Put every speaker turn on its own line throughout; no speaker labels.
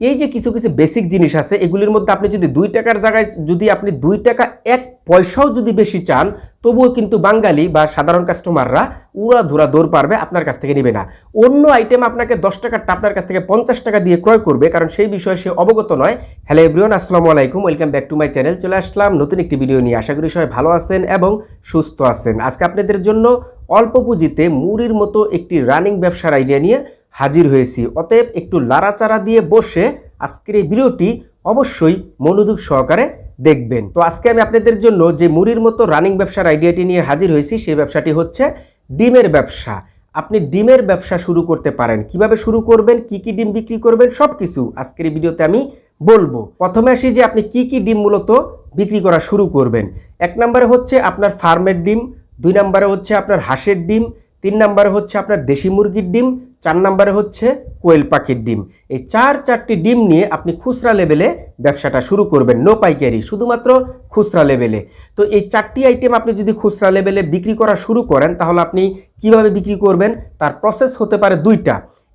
এই যে কিছু কিছু বেসিক জিনিস আছে, এগুলির মধ্যে আপনি যদি দুই টাকার জায়গায় যদি আপনি দুই টাকা এক পয়সাও যদি বেশি চান, তবুও কিন্তু বাঙালি বা সাধারণ কাস্টমাররা উড়া ধুরা দৌড় পারবে, আপনার কাছ থেকে নেবে না। অন্য আইটেম আপনাকে দশ টাকারটা আপনার কাছ থেকে পঞ্চাশ টাকা দিয়ে ক্রয় করবে, কারণ সেই বিষয়ে সে অবগত নয়। হ্যালো এভরিওয়ান আসসালামু আলাইকুম welcome back to my channel চলে আসলাম নতুন একটি ভিডিও নিয়ে। আশা করি সবাই ভালো আছেন এবং সুস্থ আছেন। আজকে আপনাদের জন্য অল্প পুঁজিতে মুড়ির মতো একটি রানিং ব্যবসার আইডিয়া নিয়ে হাজির হয়েছি। অতএব একটু লাড়াচাড়া দিয়ে বসে আজকের এই ভিডিওটি অবশ্যই মনোযোগ সহকারে দেখবেন। তো আজকে আমি আপনাদের জন্য যে মুড়ির মতো রানিং ব্যবসার আইডিয়াটি নিয়ে হাজির হয়েছি, সেই ব্যবসাটি হচ্ছে ডিমের ব্যবসা। আপনি ডিমের ব্যবসা শুরু করতে পারেন। কীভাবে শুরু করবেন? কি কি ডিম বিক্রি করবেন? সব কিছু আজকের এই ভিডিওতে আমি বলব। প্রথমে আসি যে আপনি কি কি ডিম মূলত বিক্রি করা শুরু করবেন। এক নম্বরে হচ্ছে আপনার ফার্মের ডিম, দুই নম্বরে হচ্ছে আপনার হাঁসের ডিম, তিন নম্বরে হচ্ছে আপনার দেশি মুরগির ডিম চার নম্বরে হচ্ছে কোয়েল পাখির ডিম। এই চার, চারটি ডিম নিয়ে আপনি খুচরা লেভেলে ব্যবসাটা শুরু করবেন নো পাইকারি, শুধুমাত্র খুচরা লেভেলে। তো এই চারটি আইটেম আপনি যদি খুচরা লেভেলে বিক্রি করা শুরু করেন, তাহলে আপনি কীভাবে বিক্রি করবেন? তার প্রসেস হতে পারে দুইটা।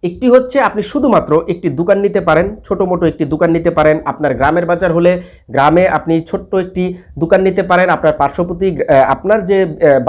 একটি হচ্ছে আপনি শুধুমাত্র একটি দোকান নিতে পারেন, ছোট মোটো একটি দোকান নিতে পারেন, আপনার গ্রামের বাজার হলে গ্রামে আপনি ছোট্ট একটি দোকান নিতে পারেন, আপনার পার্শ্ববর্তী আপনার যে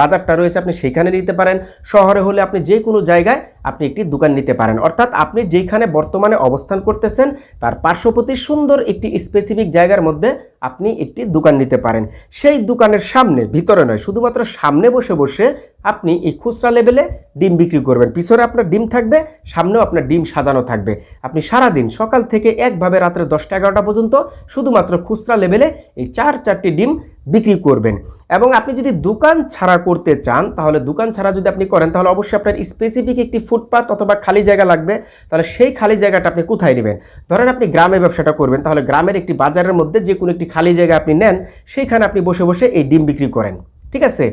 বাজারটা রয়েছে আপনি সেইখানে নিতে পারেন, শহরে হলে আপনি যে কোনো জায়গায় আপনি একটি দোকান নিতে পারেন। অর্থাৎ আপনি যেখানে বর্তমানে অবস্থান করতেছেন, তার পার্শ্ববর্তী সুন্দর একটি স্পেসিফিক জায়গার মধ্যে আপনি একটি দোকান নিতে পারেন। সেই দোকানের সামনে, ভিতরে নয়, শুধুমাত্র সামনে বসে বসে আপনি এই খুচরা লেভেলে ডিম বিক্রি করবেন। পিছনে আপনার ডিম থাকবে, সামনেও আপনার ডিম সাজানো থাকবে। আপনি সারাদিন সকাল থেকে একভাবে রাত্রে দশটা এগারোটা পর্যন্ত শুধুমাত্র খুচরা লেভেলে এই চার চারটি ডিম বিক্রি করবেন। এবং আপনি যদি দোকান ছাড়া করতে চান, তাহলে দোকান ছাড়া যদি আপনি করেন, তাহলে অবশ্যই আপনার স্পেসিফিক একটি ফুটপাত অথবা খালি জায়গা লাগবে। তাহলে সেই খালি জায়গাটা আপনি কোথায় নেবেন? ধরেন আপনি গ্রামে ব্যবসাটা করবেন, তাহলে গ্রামের একটি বাজারের মধ্যে যে কোনো একটি খালি জায়গা আপনি নেন, সেইখানে আপনি বসে বসে এই ডিম বিক্রি করেন। ঠিক আছে?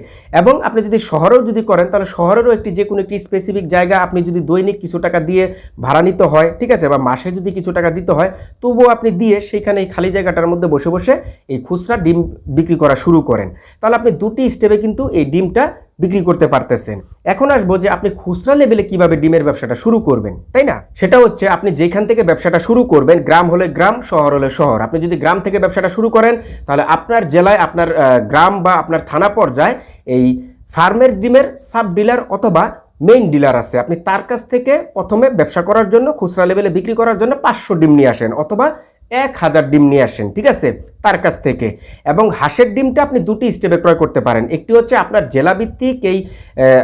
এবং আপনি যদি শহরেও যদি করেন, তাহলে শহরেরও একটি যে কোনো একটি স্পেসিফিক জায়গা আপনি যদি দৈনিক কিছু টাকা দিয়ে ভাড়া নিতে হয়, ঠিক আছে? বা মাসে যদি কিছু টাকা দিতে হয়, তবুও আপনি দিয়ে সেইখানে এই খালি জায়গাটার মধ্যে বসে বসে এই খুচরা ডিম বিক্রি করা শুরু করেন। তাহলে আপনি দুটি স্টেপে কিন্তু এই ডিমটা বিক্রি করতে পারতেছেন। এখন আসব যে আপনি খুচরা লেভেলে কীভাবে ডিমের ব্যবসাটা শুরু করবেন, তাই না? সেটা হচ্ছে আপনি যেখান থেকে ব্যবসাটা শুরু করবেন, গ্রাম হলে গ্রাম, শহর হলে শহর। আপনি যদি গ্রাম থেকে ব্যবসাটা শুরু করেন, তাহলে আপনার জেলায়, আপনার গ্রাম বা আপনার থানা পর্যায়ে এই ফার্মের ডিমের সাব ডিলার অথবা মেইন ডিলার আছে। আপনি তার কাছ থেকে প্রথমে ব্যবসা করার জন্য, খুচরা লেভেলে বিক্রি করার জন্য পাঁচশো ডিম নিয়ে আসেন অথবা এক হাজার ডিম নিয়ে আসেন, ঠিক আছে? তার কাছ থেকে। এবং হাঁসের ডিমটা আপনি দুটি স্টেপে ক্রয় করতে পারেন। একটি হচ্ছে আপনার জেলাভিত্তিক এই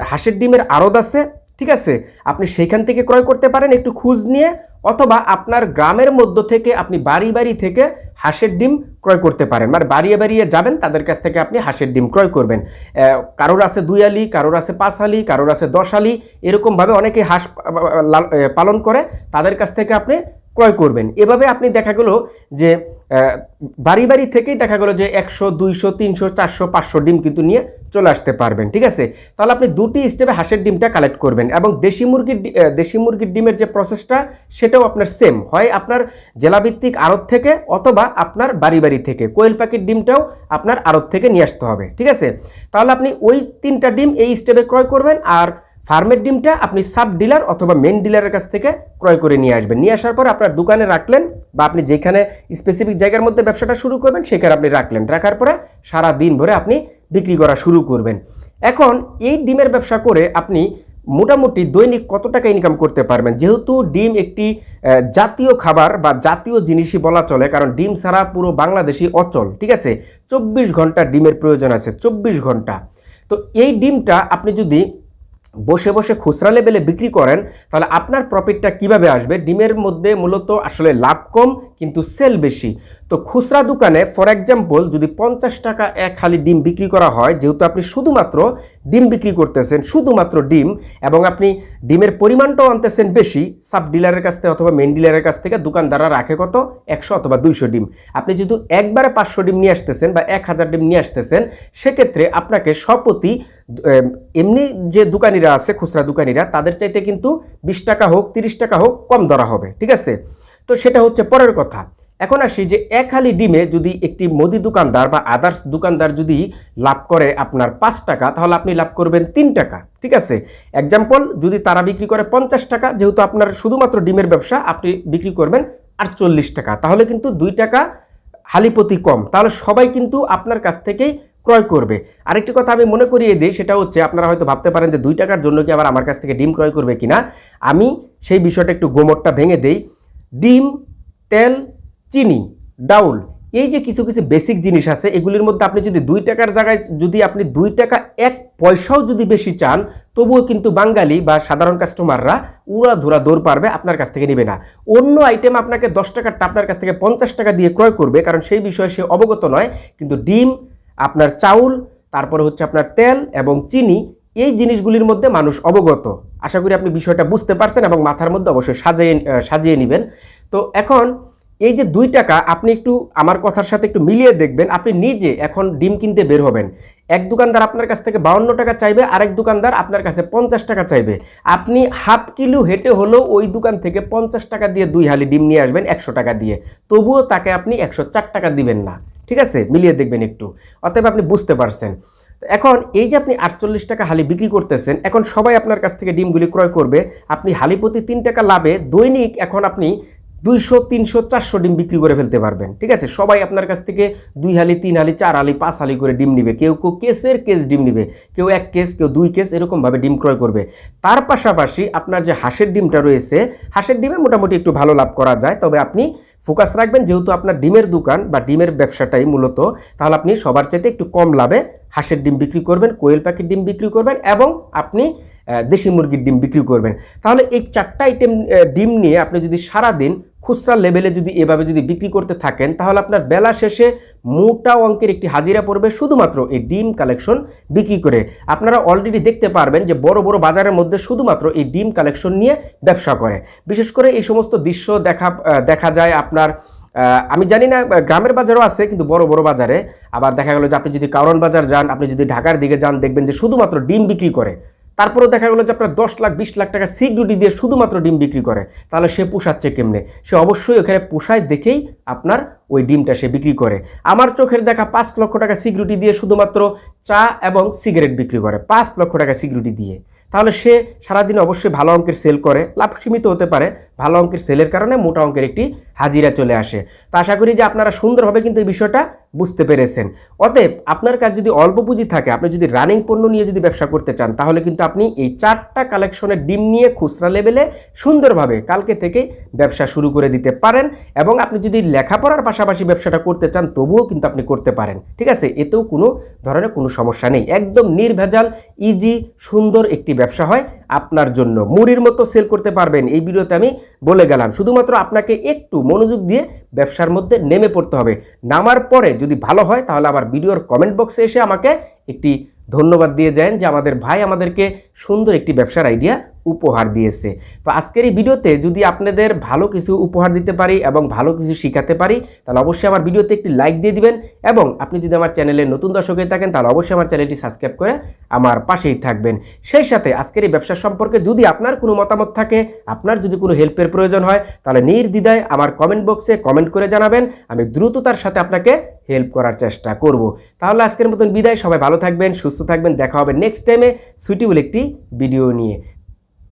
হাঁসের ডিমের আড়ত আছে, ঠিক আছে? আপনি সেইখান থেকে ক্রয় করতে পারেন একটু খুঁজ নিয়ে, অথবা আপনার গ্রামের মধ্য থেকে আপনি বাড়ি বাড়ি থেকে হাঁসের ডিম ক্রয় করতে পারেন। মানে বাড়িয়ে বাড়িয়ে যাবেন, তাদের কাছ থেকে আপনি হাঁসের ডিম ক্রয় করবেন। কারোর আছে দুই আলি, কারোর আছে পাঁচ আলি, কারোর আছে দশ আলি, এরকমভাবে অনেকে হাঁস পালন করে। তাদের কাছ থেকে আপনি ক্রয় করবেন। এভাবে আপনি দেখা গেল যে বাড়ি বাড়ি থেকেই দেখা গেলো যে, একশো, দুইশো, তিনশো, চারশো, পাঁচশো ডিম কিন্তু নিয়ে চলে আসতে পারবেন, ঠিক আছে? তাহলে আপনি দুটি স্টেপে হাঁসের ডিমটা কালেক্ট করবেন এবং দেশি মুরগির দেশি মুরগির ডিমের যে প্রসেসটা সেটাও আপনার সেম হয় আপনার জেলাভিত্তিক আড়ত থেকে অথবা আপনার বাড়ি বাড়ি থেকে। কোয়েল পাখির ডিমটাও আপনার আড়ত থেকে নিয়ে আসতে হবে, ঠিক আছে? তাহলে আপনি ওই তিনটা ডিম এই স্টেপে ক্রয় করবেন আর ফার্মের ডিমটা আপনি সাব ডিলার অথবা মেন ডিলারের কাছ থেকে ক্রয় করে নিয়ে আসবেন। নিয়ে আসার পর আপনার দোকানে রাখলেন বা আপনি যেখানে স্পেসিফিক জায়গার মধ্যে ব্যবসাটা শুরু করবেন, সেখানে আপনি রাখলেন। রাখার পরে সারা দিন ভরে আপনি বিক্রি করা শুরু করবেন। এখন এই ডিমের ব্যবসা করে আপনি মোটামুটি দৈনিক কত টাকা ইনকাম করতে পারবেন? যেহেতু ডিম একটি জাতীয় খাবার বা জাতীয় জিনিসই বলা চলে, কারণ ডিম ছাড়া পুরো বাংলাদেশই অচল, ঠিক আছে? চব্বিশ ঘণ্টা ডিমের প্রয়োজন আছে, চব্বিশ ঘণ্টা। তো এই ডিমটা আপনি যদি বসে বসে খুচরা লেভেলে বিক্রি করেন, তাহলে আপনার প্রফিটটা কীভাবে আসবে? ডিমের মধ্যে মূলত আসলে লাভ কম কিন্তু সেল বেশি। তো খুচরা দোকানে ফর এক্সাম্পল যদি পঞ্চাশ টাকা এক খালি ডিম বিক্রি করা হয়, যেহেতু আপনি শুধুমাত্র ডিম বিক্রি করতেছেন, শুধুমাত্র ডিম, এবং আপনি ডিমের পরিমাণটাও আনতেছেন বেশি, সাব ডিলারের কাছ থেকে অথবা মেন ডিলারের কাছ থেকে দোকানদাররা রাখে কত? একশো অথবা দুইশো ডিম। আপনি যেহেতু একবারে পাঁচশো ডিম নিয়ে আসতেছেন বা এক হাজার ডিম নিয়ে আসতেছেন, সেক্ষেত্রে আপনাকে সপতি এমনি যে দোকানিরা আছে, খুচরা দোকানিরা, তাদের চাইতে কিন্তু বিশ টাকা হোক, তিরিশ টাকা হোক, কম ধরা হবে। ঠিক আছে? তো সেটা হচ্ছে পরের কথা। এখন আসি যে এক হালি ডিমে যদি একটি মুদি দোকানদার বা আদার্স দোকানদার যদি লাভ করে আপনার পাঁচ টাকা, তাহলে আপনি লাভ করবেন তিন টাকা, ঠিক আছে? এক্সাম্পল যদি তারা বিক্রি করে পঞ্চাশ টাকা, যেহেতু আপনার শুধুমাত্র ডিমের ব্যবসা, আপনি বিক্রি করবেন আটচল্লিশ টাকা, তাহলে কিন্তু দুই টাকা হালিপতি কম, তাহলে সবাই কিন্তু আপনার কাছ থেকেই ক্রয় করবে। আরেকটি কথা আমি মনে করিয়ে দিই, সেটা হচ্ছে আপনারা হয়তো ভাবতে পারেন যে দুই টাকার জন্য কি আবার আমার কাছ থেকে ডিম ক্রয় করবে কিনা? আমি সেই বিষয়টা একটু গোমরটা ভেঙে দেই। ডিম, তেল, চিনি, ডাউল। এই যে কিছু কিছু বেসিক জিনিস আছে, এগুলির মধ্যে আপনি যদি দুই টাকার জায়গায় যদি আপনি দুই টাকা এক পয়সাও যদি বেশি চান, তবুও কিন্তু বাঙালি বা সাধারণ কাস্টমাররা উড়া ধুরা দৌড় পারবে আপনার কাছ থেকে নেবে না। অন্য আইটেম আপনাকে দশ টাকারটা আপনার কাছ থেকে পঞ্চাশ টাকা দিয়ে ক্রয় করবে, কারণ সেই বিষয়ে সে অবগত নয়। কিন্তু ডিম, আপনার চাউল, তারপরে হচ্ছে আপনার তেল এবং চিনি এই জিনিসগুলির মধ্যে মানুষ অবগত। আশা করি আপনি বিষয়টা বুঝতে পারছেন এবং মাথার মধ্যে অবশ্যই সাজিয়ে সাজিয়ে নেবেন। তো এখন এই যে দুই টাকা, আপনি একটু আমার কথার সাথে একটু মিলিয়ে দেখবেন, আপনি নিজে এখন ডিম কিনতে বের হবেন। এক দোকানদার আপনার কাছ থেকে বাউন্ন টাকা চাইবে, আরেক দোকানদার আপনার কাছে পঞ্চাশ টাকা চাইবে। আপনি হাফ কিলো হেঁটে হলেও ওই দোকান থেকে পঞ্চাশ টাকা দিয়ে দুই হালি ডিম নিয়ে আসবেন একশো টাকা দিয়ে। তবুও তাকে আপনি একশো চার টাকা দিবেন না। ঠিক আছে? মিলিয়ে দেখবেন একটু। অতএব আপনি বুঝতে পারছেন। এখন এই যে আপনি আটচল্লিশ টাকা হালি বিক্রি করতেছেন, এখন সবাই আপনার কাছ থেকে ডিমগুলি ক্রয় করবে, আপনি হালি প্রতি তিন টাকা লাভে দৈনিক এখন আপনি দুইশো, তিনশো, চারশো ডিম বিক্রি করে ফেলতে পারবেন, ঠিক আছে? সবাই আপনার কাছ থেকে দুই হালি, তিন হালি, চার হালি, পাঁচ হালি করে ডিম নিবে। কেউ কেউ কেসের কেস ডিম নিবে, কেউ এক কেস, কেউ দুই কেস এরকমভাবে ডিম ক্রয় করবে। তার পাশাপাশি আপনার যে হাঁসের ডিমটা রয়েছে, হাঁসের ডিমে মোটামুটি একটু ভালো লাভ করা যায়, তবে আপনি ফোকাস রাখবেন, যেহেতু আপনার ডিমের দোকান বা ডিমের ব্যবসাটাই মূলত, তাহলে আপনি সবার চাইতে একটু কম লাভে হাঁসের ডিম বিক্রি করবেন, কোয়েল পাখির ডিম বিক্রি করবেন এবং আপনি দেশি মুরগির ডিম বিক্রি করবেন। তাহলে এই চারটা আইটেম ডিম নিয়ে আপনি যদি সারা দিন খুচরা লেভেলে যদি এভাবে যদি বিক্রি করতে থাকেন, তাহলে আপনার বেলা শেষে মোটা অঙ্কের একটি হাজিরা পড়বে শুধুমাত্র এই ডিম কালেকশন বিক্রি করে। আপনারা অলরেডি দেখতে পারবেন যে বড় বড় বাজারের মধ্যে শুধুমাত্র এই ডিম কালেকশন নিয়ে ব্যবসা করে। বিশেষ করে এই সমস্ত দৃশ্য দেখা দেখা যায় আপনার আমি জানি না গ্রামের বাজারও আছে, কিন্তু বড় বড় বাজারে। আবার দেখা গেল যে আপনি যদি কারণ বাজার যান, আপনি যদি ঢাকার দিকে যান, দেখবেন যে শুধুমাত্র ডিম বিক্রি করে। তারপরেও দেখা গেলো যে আপনার দশ লাখ, বিশ লাখ টাকা সিকিউরিটি দিয়ে শুধুমাত্র ডিম বিক্রি করে। তাহলে সে পোষাচ্ছে কেমনে? সে অবশ্যই ওখানে পোষায় দেখেই আপনার ওই ডিমটা সে বিক্রি করে। আমার চোখের দেখা পাঁচ লক্ষ টাকা সিকিউরিটি দিয়ে শুধুমাত্র চা এবং সিগারেট বিক্রি করে, পাঁচ লক্ষ টাকা সিকিউরিটি দিয়ে। তাহলে সে সারাদিন অবশ্যই ভালো অঙ্কের সেল করে, লাভ সীমিত হতে পারে, ভালো অঙ্কের সেলের কারণে মোটা অঙ্কের একটি হাজিরা চলে আসে। তো আশা করি যে আপনারা সুন্দরভাবে কিন্তু এই বিষয়টা বুঝতে পেরেছেন। অতএব আপনার কাছে যদি অল্প পুঁজি থাকে, আপনি যদি রানিং পণ্য নিয়ে যদি ব্যবসা করতে চান, তাহলে কিন্তু আপনি এই চারটা কালেকশনের ডিম নিয়ে খুচরা লেভেলে সুন্দরভাবে কালকে থেকে ব্যবসা শুরু করে দিতে পারেন এবং আপনি যদি লেখাপড়ার পাশাপাশি ব্যবসাটা করতে চান, তবুও কিন্তু আপনি করতে পারেন। ঠিক আছে? এতেও কোনো ধরনের কোনো সমস্যা নেই। একদম নির্ভেজাল ইজি সুন্দর একটি ব্যবসা হয়। আপনার জন্য। মুড়ির মতো সেল করতে পারবেন। এই ভিডিওতে আমি বলে গেলাম, শুধুমাত্র আপনাকে একটু মনোযোগ দিয়ে ব্যবসার মধ্যে নেমে পড়তে হবে। নামার পরে যদি ভালো হয়, তাহলে আমার ভিডিওর কমেন্ট বক্সে এসে আমাকে একটি ধন্যবাদ দিয়ে যান যে আমাদের ভাই আমাদেরকে সুন্দর একটি ব্যবসার আইডিয়া উপহার দিয়েছে। তো আজকের এই ভিডিওতে যদি আপনাদের ভালো কিছু উপহার দিতে পারি এবং ভালো কিছু শিখাতে পারি, তাহলে অবশ্যই আমার ভিডিওতে একটি লাইক দিয়ে দিবেন এবং আপনি যদি আমার চ্যানেলে নতুন দর্শক হয়ে থাকেন, তাহলে অবশ্যই আমার চ্যানেলটি সাবস্ক্রাইব করে আমার পাশেই থাকবেন। সেই সাথে আজকের এই ব্যবসা সম্পর্কে যদি আপনার কোনো মতামত থাকে, আপনার যদি কোনো হেল্পের প্রয়োজন হয়, তাহলে নির্দ্বিধায় আমার কমেন্ট বক্সে কমেন্ট করে জানাবেন। আমি দ্রুততার সাথে আপনাকে হেল্প করার চেষ্টা করব। তাহলে আজকের মতন বিদায়। সবাই ভালো থাকবেন, সুস্থ থাকবেন। দেখা হবে নেক্সট টাইমে সুইটেবল একটি ভিডিও নিয়ে।